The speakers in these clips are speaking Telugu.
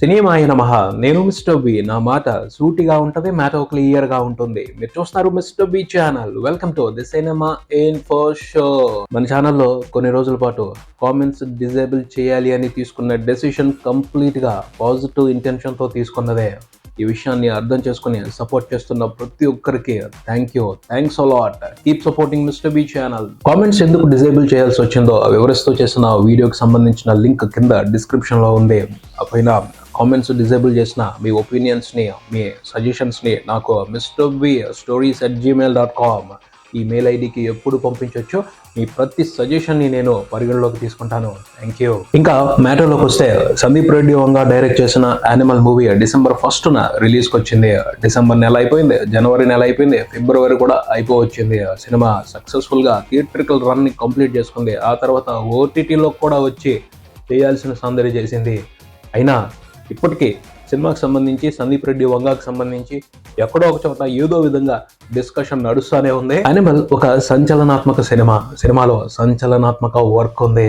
సినిమాయ మహా నేను మిస్టర్ బి. నా మాట సూటిగా ఉంటుంది మ్యాటర్ క్లియర్గా ఉంటుంది. మీరు చూస్తున్నారు mister B channel. Welcome to the cinema info show. మన ఛానల్లో కొన్ని రోజుల పాటు కామెంట్స్ డిజేబుల్ చేయాలి అని తీసుకున్న డెసిషన్ కంప్లీట్గా పాజిటివ్ ఇంటెన్షన్తో తీసుకున్నదే. ఈ విషయాన్ని అర్థం చేసుకుని సపోర్ట్ చేస్తున్న ప్రతి ఒక్కరికి thank you thanks a lot keep supporting mister B channel. Comments ఎందుకు డిజేబుల్ చేయాల్సి వచ్చిందో వివరిస్తూ చేసిన వీడియోకి సంబంధించిన లింక్ కింద డిస్క్రిప్షన్లో ఉంది. ఆ పైన కామెంట్స్ డిజేబుల్ చేసిన మీ ఒపీనియన్స్ని మీ సజెషన్స్ని నాకు mister B stories at Gmail dot com ఈ మెయిల్ ఐడికి ఎప్పుడు పంపించవచ్చు మీ ప్రతి సజెషన్ని నేను పరిగణలోకి తీసుకుంటాను. థ్యాంక్ యూ ఇంకా మ్యాటర్లోకి వస్తే సందీప్ రెడ్డి వంగ డైరెక్ట్ చేసిన యానిమల్ మూవీ డిసెంబర్ ఫస్ట్ రిలీజ్కి వచ్చింది. డిసెంబర్ నెల అయిపోయింది జనవరి నెల అయిపోయింది ఫిబ్రవరి కూడా అయిపోవచ్చింది. సినిమా సక్సెస్ఫుల్గా థియేట్రికల్ రన్ని కంప్లీట్ చేసుకుంది. ఆ తర్వాత ఓటీటీలో కూడా వచ్చి చేయాల్సిన సందడి చేసింది. అయినా ఇప్పటికీ సినిమాకి సంబంధించి సందీప్ రెడ్డి వంగాకు సంబంధించి ఎక్కడో ఒక చోట ఏదో విధంగా డిస్కషన్ నడుస్తూనే ఉంది. అనిమల్ ఒక సంచలనాత్మక సినిమా సినిమాలో సంచలనాత్మక వర్క్ ఉంది.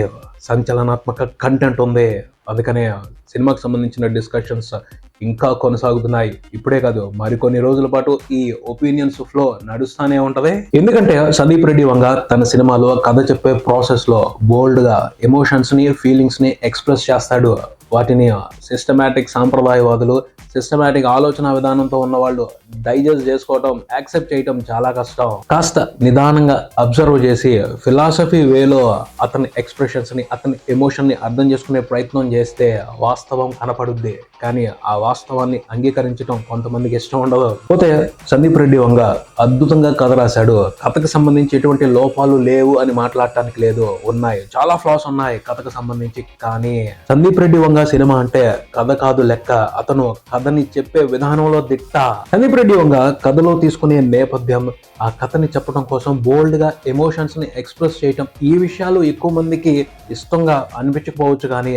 సంచలనాత్మక కంటెంట్ ఉంది. అందుకనే సినిమాకి సంబంధించిన డిస్కషన్స్ ఇంకా కొనసాగుతున్నాయి. ఇప్పుడే కాదు మరికొన్ని రోజుల పాటు ఈ ఒపీనియన్స్ ఫ్లో నడుస్తూనే ఉంటది. ఎందుకంటే సందీప్ రెడ్డి వంగ తన సినిమాలో కథ చెప్పే ప్రాసెస్లో బోల్డ్గా ఎమోషన్స్ని ఫీలింగ్స్ని ఎక్స్ప్రెస్ చేస్తాడు. వాటిని సిస్టమాటిక్ సాంప్రదాయవాదులు సిస్టమేటిక్ ఆలోచన విధానంతో ఉన్న వాళ్ళు డైజెస్ట్ చేసుకోవటం యాక్సెప్ట్ చేయటం చాలా కష్టం. కాస్త నిదానంగా అబ్జర్వ్ చేసి ఫిలాసఫీ వేలో అతని ఎక్స్ప్రెషన్స్ని అతని ఎమోషన్ని అర్థం చేసుకునే ప్రయత్నం చేస్తే వాస్తవం కనపడుద్ది. కానీ ఆ వాస్తవాన్ని అంగీకరించడం కొంతమందికి ఇష్టం ఉండదు. పోతే సందీప్ రెడ్డి వంగ అద్భుతంగా కథ రాశాడు. కథకు సంబంధించి ఎటువంటి లోపాలు లేవు అని మాట్లాడటానికి లేదు. ఉన్నాయి. చాలా ఫ్లాస్ ఉన్నాయి కథకు సంబంధించి. కానీ సందీప్ రెడ్డి వంగ సినిమా అంటే కథ కాదు లెక్క. అతను కథని చెప్పే విధానంలో దిట్ట. సందీప్ రెడ్డి వంగ కథలో తీసుకునే నేపథ్యం ఆ కథని చెప్పడం కోసం బోల్డ్గా ఎమోషన్స్ని ఎమోషన్స్ని ఎక్స్ప్రెస్ చేయటం ఈ విషయాలు ఎక్కువ మందికి ఇష్టంగా అనిపించకపోవచ్చు కానీ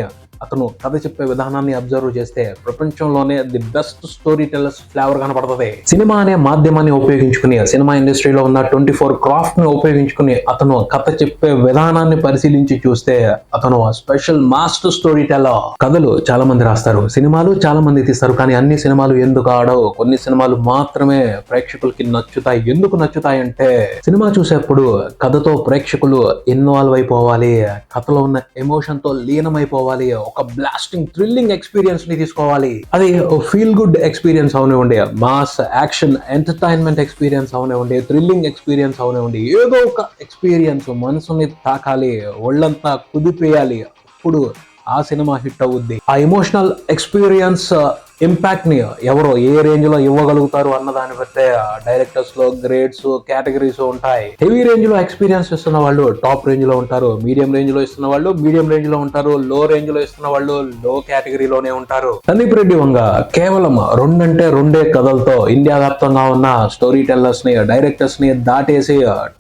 అతను కథ చెప్పే విధానాన్ని అబ్జర్వ్ చేస్తే ప్రపంచంలోనే the best story tellers flavour కనపడుతుంది. సినిమా అనే మాధ్యమాన్ని ఉపయోగించుకుని సినిమా ఇండస్ట్రీలో ఉన్న ట్వంటీ ఫోర్ క్రాఫ్ట్ని ఉపయోగించుకుని అతను కథ చెప్పే విధానాన్ని పరిశీలించి చూస్తే అతను స్పెషల్ మాస్టర్ స్టోరీ టెల్లర్. కథలు చాలా మంది రాస్తారు సినిమాలు చాలా మంది తీస్తారు కానీ అన్ని సినిమాలు ఎందుకు ఆడవు? కొన్ని సినిమాలు మాత్రమే ప్రేక్షకులకి నచ్చుతాయి. ఎందుకు నచ్చుతాయి అంటే సినిమా చూసేప్పుడు కథతో ప్రేక్షకులు ఇన్వాల్వ్ అయిపోవాలి కథలో ఉన్న ఎమోషన్తో లీనమైపోవాలి ఒక ఒక బ్లాస్టింగ్ థ్రిల్లింగ్ ఎక్స్పీరియన్స్ని తీసుకోవాలి. అది ఫీల్ గుడ్ ఎక్స్పీరియన్స్ అవనివ్వండి మాస్ యాక్షన్ ఎంటర్టైన్మెంట్ ఎక్స్పీరియన్స్ అవనివ్వండి థ్రిల్లింగ్ ఎక్స్పీరియన్స్ అవనివ్వండి ఏదో ఒక ఎక్స్పీరియన్స్ మనసుని తాకాలి ఒళ్ళంతా కుదిపేయాలి. అప్పుడు ఆ సినిమా హిట్ అవుద్ది. ఆ ఎమోషనల్ ఎక్స్పీరియన్స్ ఇంపాక్ట్ని ఎవరు ఏ రేంజ్లో ఇవ్వగలుగుతారు అన్న దాన్ని బట్టే డైరెక్టర్స్లో గ్రేడ్స్ కేటగిరీస్ ఉంటాయి. హెవీ రేంజ్లో ఎక్స్పీరియన్స్ ఇస్తున్న వాళ్ళు టాప్ రేంజ్లో ఉంటారు. మీడియం రేంజ్లో ఇస్తున్న వాళ్ళు మీడియం రేంజ్లో ఉంటారు. లో రేంజ్లో ఇస్తున్న వాళ్ళు లో కేటగిరీలోనే ఉంటారు. సందీప్ రెడ్డి వంగ కేవలం రెండంటే రెండే కథలతో ఇండియా వ్యాప్తంగా ఉన్న స్టోరీ టెల్లర్స్ని డైరెక్టర్స్ని దాటేసి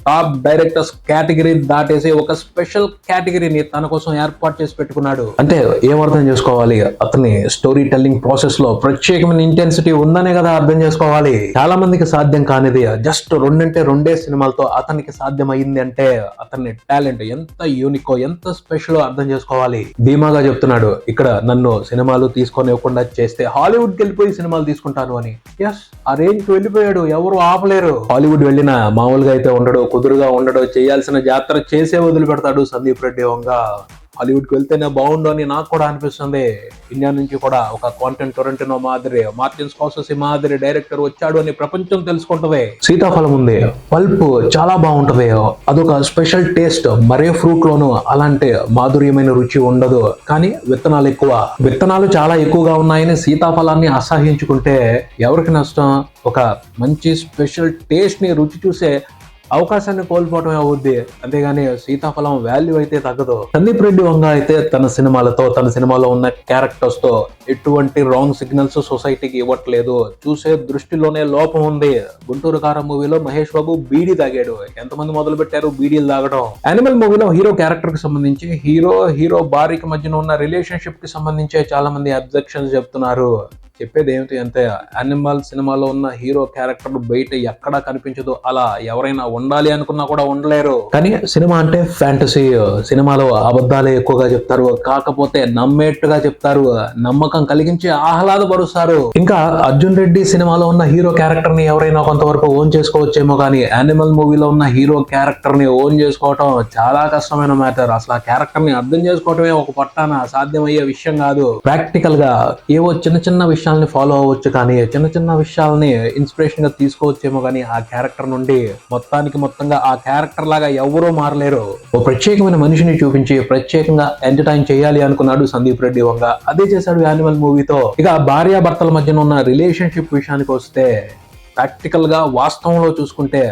టాప్ డైరెక్టర్స్ కేటగిరీ దాటేసి ఒక స్పెషల్ కేటగిరీని తన కోసం ఏర్పాటు చేసి పెట్టుకున్నాడు. అంటే ఏమర్థం చేసుకోవాలి? అతని స్టోరీ టెల్లింగ్ ప్రాసెస్లో ప్రత్యేకమైన ఇంటెన్సిటీ ఉందనే కదా అర్థం చేసుకోవాలి. చాలా మందికి సాధ్యం కానిది. జస్ట్ రెండంటే రెండే సినిమాలతో అతనికి సాధ్యం అయింది అంటే అతని టాలెంట్ ఎంత యూనికో ఎంత స్పెషల్ అర్థం చేసుకోవాలి. ధీమాగా చెప్తున్నాడు ఇక్కడ నన్ను సినిమాలు తీసుకోనివ్వకుండా చేస్తే హాలీవుడ్కి వెళ్ళిపోయి సినిమాలు తీసుకుంటాను అని. ఎస్ ఆ రేంజ్కి వెళ్ళిపోయాడు. ఎవరు ఆపలేరు. హాలీవుడ్ వెళ్ళిన మామూలుగా అయితే ఉండడు కుదురుగా ఉండడు చేయాల్సిన జాతర చేసే వదిలిపెడతాడు సందీప్ రెడ్డి వంగ. హాలీవుడ్కి వెళ్తేనే బాగుండు అని నాకు కూడా అనిపిస్తుంది. ఇండియా నుంచి కూడా ఒక క్వాంటన్ టొరంటినో మాదిరి మార్టిన్ స్కాసెసి మాదిరి డైరెక్టర్ వచ్చాడు అని ప్రపంచం తెలుసుకుంటది. సీతాఫలం ఉంది. పల్ప్ చాలా బాగుంటది. అదొక స్పెషల్ టేస్ట్ మరే ఫ్రూట్ లోను అలాంటి మాధుర్యమైన రుచి ఉండదు. కానీ విత్తనాలు ఎక్కువ. విత్తనాలు చాలా ఎక్కువగా ఉన్నాయని సీతాఫలాన్ని అసహించుకుంటే ఎవరికి నష్టం? ఒక మంచి స్పెషల్ టేస్ట్ని రుచి చూసే అవకాశాన్ని కోల్పోవటమే అవుద్ది అంతేగాని సీతాఫలం వాల్యూ అయితే తగ్గదు. సందీప్ రెడ్డి వంగ అయితే తన సినిమాలతో తన సినిమాలో ఉన్న క్యారెక్టర్స్తో ఎటువంటి రాంగ్ సిగ్నల్స్ సొసైటీకి ఇవ్వట్లేదు. చూసే దృష్టిలోనే లోపం ఉంది. గుంటూరు కారం మూవీలో మహేష్ బాబు బీడీ తాగాడు. ఎంతమంది మొదలు పెట్టారు బీడీలు తాగడం యానిమల్ మూవీలో హీరో క్యారెక్టర్కి సంబంధించి హీరో హీరో భార్యకి మధ్యన ఉన్న రిలేషన్షిప్కి సంబంధించి చాలా మంది అబ్జెక్షన్స్ చెప్తున్నారు. చెప్పేది ఏమిటి అంటే యానిమల్ సినిమాలో ఉన్న హీరో క్యారెక్టర్ బయట ఎక్కడా కనిపించదు. అలా ఎవరైనా ఉండాలి అనుకున్నా కూడా ఉండలేరు. కానీ సినిమా అంటే ఫ్యాంటసీ. సినిమాలో అబద్ధాలే ఎక్కువగా చెప్తారు. కాకపోతే నమ్మేట్టుగా చెప్తారు. నమ్మకం కలిగించి ఆహ్లాదపరుస్తారు. ఇంకా అర్జున్ రెడ్డి సినిమాలో ఉన్న హీరో క్యారెక్టర్ని ఎవరైనా కొంతవరకు ఓన్ చేసుకోవచ్చేమో కానీ యానిమల్ మూవీలో ఉన్న హీరో క్యారెక్టర్ని ఓన్ చేసుకోవటం చాలా కష్టమైన మ్యాటర్. అసలు ఆ క్యారెక్టర్ని అర్థం చేసుకోవటమే ఒక పట్టాన సాధ్యమయ్యే విషయం కాదు. ప్రాక్టికల్గా ఏవో చిన్న చిన్న విషయం విషయాలని ఫాలో అవ్వచ్చు కానీ చిన్న చిన్న విషయాలని ఇన్స్పిరేషన్గా తీసుకోవచ్చేమో కానీ ఆ క్యారెక్టర్ నుండి మొత్తానికి మొత్తంగా ఆ క్యారెక్టర్ లాగా ఎవరూ మారలేరు. ఓ ప్రత్యేకమైన మనిషిని చూపించి ప్రత్యేకంగా ఎంటర్టైన్ చేయాలి అనుకున్నాడు సందీప్ రెడ్డి వంగ. అదే చేశాడు యానిమల్ మూవీతో ఇక భార్యాభర్తల మధ్యన ఉన్న రిలేషన్షిప్ విషయానికి వస్తే ప్రాక్టికల్గా వాస్తవంలో చూసుకుంటే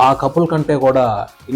ఆ కపుల్ కంటే కూడా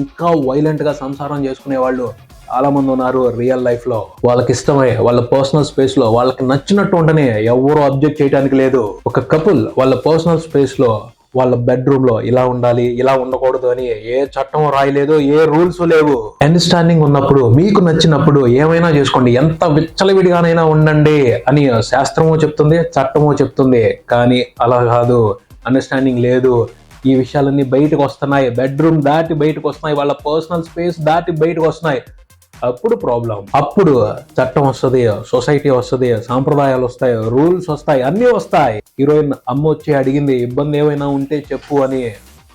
ఇంకా వైలెంట్గా సంసారం చేసుకునే వాళ్ళు చాలా మంది ఉన్నారు రియల్ లైఫ్లో. వాళ్ళకి ఇష్టమై వాళ్ళ పర్సనల్ స్పేస్లో వాళ్ళకి నచ్చినట్టు ఉండనే ఎవరు అబ్జెక్ట్ చేయడానికి లేదు. ఒక కపుల్ వాళ్ళ పర్సనల్ స్పేస్లో వాళ్ళ బెడ్రూమ్లో ఇలా ఉండాలి ఇలా ఉండకూడదు అని ఏ చట్టం రాయలేదు ఏ రూల్స్ లేవు. అండర్స్టాండింగ్ ఉన్నప్పుడు మీకు నచ్చినప్పుడు ఏమైనా చేసుకోండి. ఎంత విచ్చలవిడిగానైనా ఉండండి అని శాస్త్రము చెప్తుంది చట్టము చెప్తుంది. కానీ అలా కాదు. అండర్స్టాండింగ్ లేదు. ఈ విషయాలన్నీ బయటకు వస్తున్నాయి. బెడ్రూమ్ దాటి బయటకు వస్తున్నాయి. వాళ్ళ పర్సనల్ స్పేస్ దాటి బయటకు వస్తున్నాయి. అప్పుడు ప్రాబ్లం అప్పుడు చట్టం వస్తుంది సొసైటీ వస్తుంది సాంప్రదాయాలు వస్తాయి రూల్స్ వస్తాయి అన్నీ వస్తాయి. హీరోయిన్ అమ్మ వచ్చి అడిగింది ఇబ్బంది ఏమైనా ఉంటే చెప్పు అని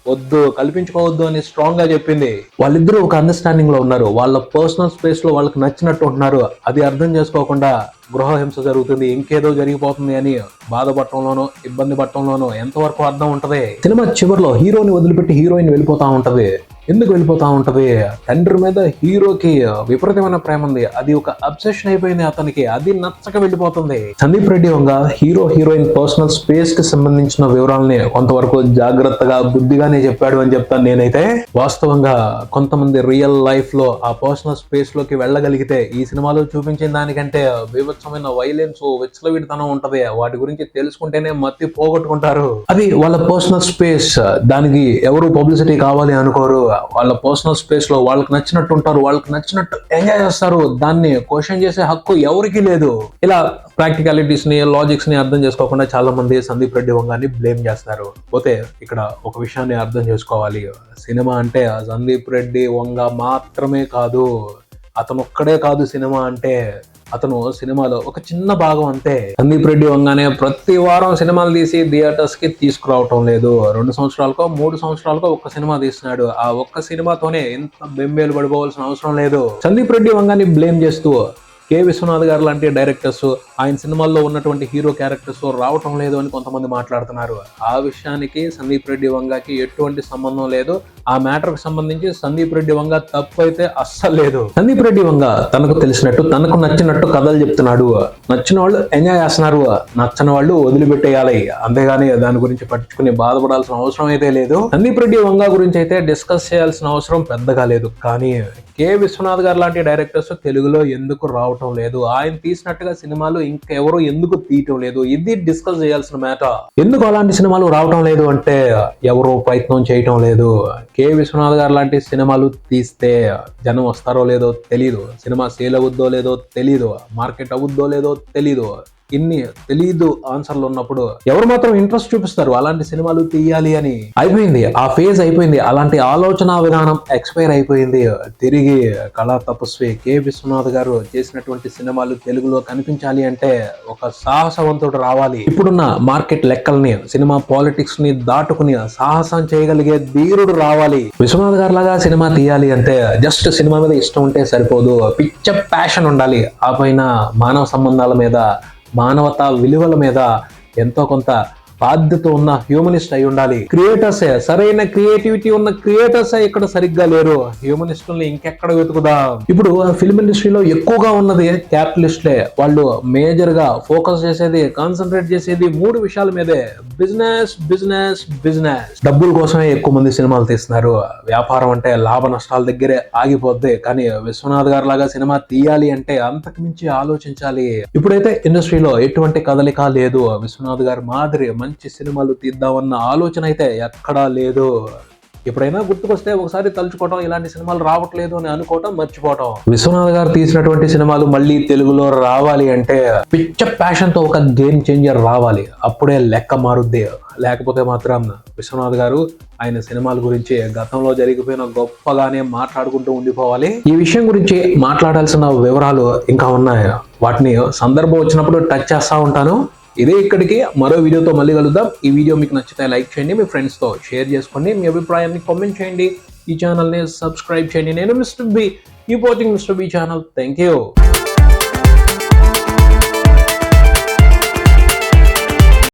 వద్దు కల్పించుకోవద్దు అని స్ట్రాంగ్గా చెప్పింది. వాళ్ళిద్దరూ ఒక అండర్స్టాండింగ్లో ఉన్నారు. వాళ్ళ పర్సనల్ స్పేస్లో వాళ్ళకి నచ్చినట్టు ఉంటున్నారు. అది అర్థం చేసుకోకుండా గృహహింస జరుగుతుంది ఇంకేదో జరిగిపోతుంది అని బాధపడటంలోనో ఇబ్బంది పడటంలోనో ఎంతవరకు అర్థం ఉంటది? సినిమా చివరిలో హీరోని వదిలిపెట్టి హీరోయిన్ వెళ్ళిపోతా ఉంటది. ఎందుకు వెళ్ళిపోతా ఉంటది? తండ్రి మీద హీరోకి విపరీతమైన ప్రేమ ఉంది. అది ఒక అబ్సెషన్ అయిపోయింది అతనికి. అది నచ్చక వెళ్ళిపోతుంది. Sandeep Reddy Vanga hero heroine personal స్పేస్కి సంబంధించిన వివరాలని కొంతవరకు జాగ్రత్తగా బుద్ధిగానే చెప్పాడు అని చెప్తాను నేనైతే. వాస్తవంగా కొంతమంది రియల్ లైఫ్లో ఆ పర్సనల్ స్పేస్లోకి వెళ్ళగలిగితే ఈ సినిమాలో చూపించిన దానికంటే బీభత్సమైన వైలెన్స్ విచ్చలవిడితనం ఉంటది. వాటి గురించి తెలుసుకుంటేనే మత్తి పోగొట్టుకుంటారు. అది వాళ్ళ పర్సనల్ స్పేస్. దానికి ఎవరు పబ్లిసిటీ కావాలి అనుకోరు. వాళ్ళ పర్సనల్ స్పేస్లో వాళ్ళకి నచ్చినట్టు ఉంటారు వాళ్ళకి నచ్చినట్టు ఎంజాయ్ చేస్తారు. దాన్ని క్వశ్చన్ చేసే హక్కు ఎవరికి లేదు. ఇలా ప్రాక్టికాలిటీస్ని లాజిక్స్ని అర్థం చేసుకోకుండా చాలా మంది సందీప్ రెడ్డి వంగాన్ని బ్లేమ్ చేస్తారు. పోతే ఇక్కడ ఒక విషయాన్ని అర్థం చేసుకోవాలి. సినిమా అంటే సందీప్ రెడ్డి వంగ మాత్రమే కాదు అతను ఒక్కడే కాదు సినిమా అంటే అతను సినిమాలో ఒక చిన్న భాగం అంతే సందీప్ రెడ్డి వంగానే ప్రతి వారం సినిమాలు తీసి థియేటర్స్కి తీసుకురావటం లేదు. రెండు సంవత్సరాలకో మూడు సంవత్సరాలకో ఒక్క సినిమా తీస్తున్నాడు. ఆ ఒక్క సినిమాతోనే ఎంత బెంబేలు పడిపోవాల్సిన అవసరం లేదు. సందీప్ రెడ్డి వంగాన్ని బ్లేమ్ చేస్తూ కె. విశ్వనాథ్ గారు లాంటి డైరెక్టర్స్ ఆయన సినిమాల్లో ఉన్నటువంటి హీరో క్యారెక్టర్స్ రావటం లేదు అని కొంతమంది మాట్లాడుతున్నారు. ఆ విషయానికి సందీప్ రెడ్డి వంగకి ఎటువంటి సంబంధం లేదు. ఆ మ్యాటర్కి సంబంధించి సందీప్ రెడ్డి వంగ తప్పు అయితే అస్సలు లేదు. సందీప్ రెడ్డి వంగ తనకు తెలిసినట్టు తనకు నచ్చినట్టు కథలు చెప్తున్నాడు. నచ్చిన వాళ్ళు ఎంజాయ్ చేస్తున్నారు. నచ్చని వాళ్ళు వదిలిపెట్టేయాలి. అంతేగాని దాని గురించి పట్టించుకుని బాధపడాల్సిన అవసరం అయితే లేదు. సందీప్ రెడ్డి వంగ గురించి అయితే డిస్కస్ చేయాల్సిన అవసరం పెద్దగా లేదు. కానీ కే. విశ్వనాథ్ గారు లాంటి డైరెక్టర్స్ తెలుగులో ఎందుకు రావటం లేదు? ఆయన తీసినట్టుగా సినిమాలు ఇంకెవరు ఎందుకు తీయటం లేదు? ఇది డిస్కస్ చేయాల్సిన మ్యాటర్ ఎందుకు అలాంటి సినిమాలు రావటం లేదు అంటే ఎవరు ప్రయత్నం చేయటం లేదు. కె. విశ్వనాథ్ గారు లాంటి సినిమాలు తీస్తే జనం వస్తారో లేదో తెలీదు. సినిమా సేల్ అవుద్దో లేదో తెలీదు. మార్కెట్ అవుద్దో లేదో తెలీదు. ఇన్ని తెలీదు ఆన్సర్లు ఉన్నప్పుడు ఎవరు మాత్రం ఇంట్రెస్ట్ చూపిస్తారు? అలాంటి సినిమాలు తీయాలి అని. అయిపోయింది. ఆ ఫేజ్ అయిపోయింది. అలాంటి ఆలోచన విధానం ఎక్స్పైర్ అయిపోయింది. తిరిగి కళా తపస్వి కె. విశ్వనాథ్ గారు చేసినటువంటి సినిమాలు తెలుగులో కనిపించాలి అంటే ఒక సాహసవంతుడు రావాలి. ఇప్పుడున్న మార్కెట్ లెక్కల్ని సినిమా పాలిటిక్స్ని దాటుకుని సాహసం చేయగలిగే ధీరుడు రావాలి. విశ్వనాథ్ గారు లాగా సినిమా తీయాలి అంటే జస్ట్ సినిమా మీద ఇష్టం ఉంటే సరిపోదు. పిచ్చ ప్యాషన్ ఉండాలి. ఆ పైన మానవ సంబంధాల మీద మానవతా విలువల మీద ఎంతో కొంత బాధ్యత ఉన్న హ్యూమనిస్ట్ అయి ఉండాలి. క్రియేటర్సే సరైన క్రియేటివిటీ ఉన్న క్రియేటర్సే ఇక్కడ సరిగ్గా లేరు. హ్యూమనిస్టుల్ని ఇంకెక్కడ వెతుకుదాం? ఇప్పుడు ఫిల్మ్ ఇండస్ట్రీలో ఎక్కువగా ఉన్నది క్యాపిటలిస్ట్లే వాళ్ళు మేజర్గా ఫోకస్ చేసేది కాన్సన్ట్రేట్ చేసేది మూడు విషయాల మీదే. బిజినెస్ బిజినెస్ బిజినెస్ డబ్బుల కోసమే ఎక్కువ మంది సినిమాలు తీస్తున్నారు. వ్యాపారం అంటే లాభ నష్టాల దగ్గరే ఆగిపోద్ది. కానీ విశ్వనాథ్ గారు లాగా సినిమా తీయాలి అంటే అంతకు మించి ఆలోచించాలి. ఇప్పుడైతే ఇండస్ట్రీలో ఎటువంటి కదలిక లేదు. విశ్వనాథ్ గారి మాదిరి మంచి సినిమాలు తీద్దామన్న ఆలోచన అయితే ఎక్కడా లేదు. ఎప్పుడైనా గుర్తుకొస్తే ఒకసారి తలుచుకోవటం ఇలాంటి సినిమాలు రావట్లేదు అని అనుకోవటం మర్చిపోవటం. విశ్వనాథ్ గారు తీసినటువంటి సినిమాలు మళ్ళీ తెలుగులో రావాలి అంటే పిచ్చ ప్యాషన్తో ఒక గేమ్ చేంజర్ రావాలి. అప్పుడే లెక్క మారుద్ది. లేకపోతే మాత్రం విశ్వనాథ్ గారు ఆయన సినిమాల గురించి గతంలో జరిగిపోయిన గొప్పగానే మాట్లాడుకుంటూ ఉండిపోవాలి. ఈ విషయం గురించి మాట్లాడాల్సిన వివరాలు ఇంకా ఉన్నాయి? వాటిని సందర్భం వచ్చినప్పుడు టచ్ చేస్తూ ఉంటాను. ఇదే ఇక్కడికి మరో వీడియోతో మళ్ళీ కలుద్దాం. ఈ వీడియో మీకు నచ్చితే లైక్ చేయండి మీ ఫ్రెండ్స్తో షేర్ చేసుకోండి మీ అభిప్రాయాన్ని కామెంట్ చేయండి. ఈ ఛానల్ని సబ్స్క్రైబ్ చేయండి. నేను మిస్టర్ బి ఈ watching mister B channel thank you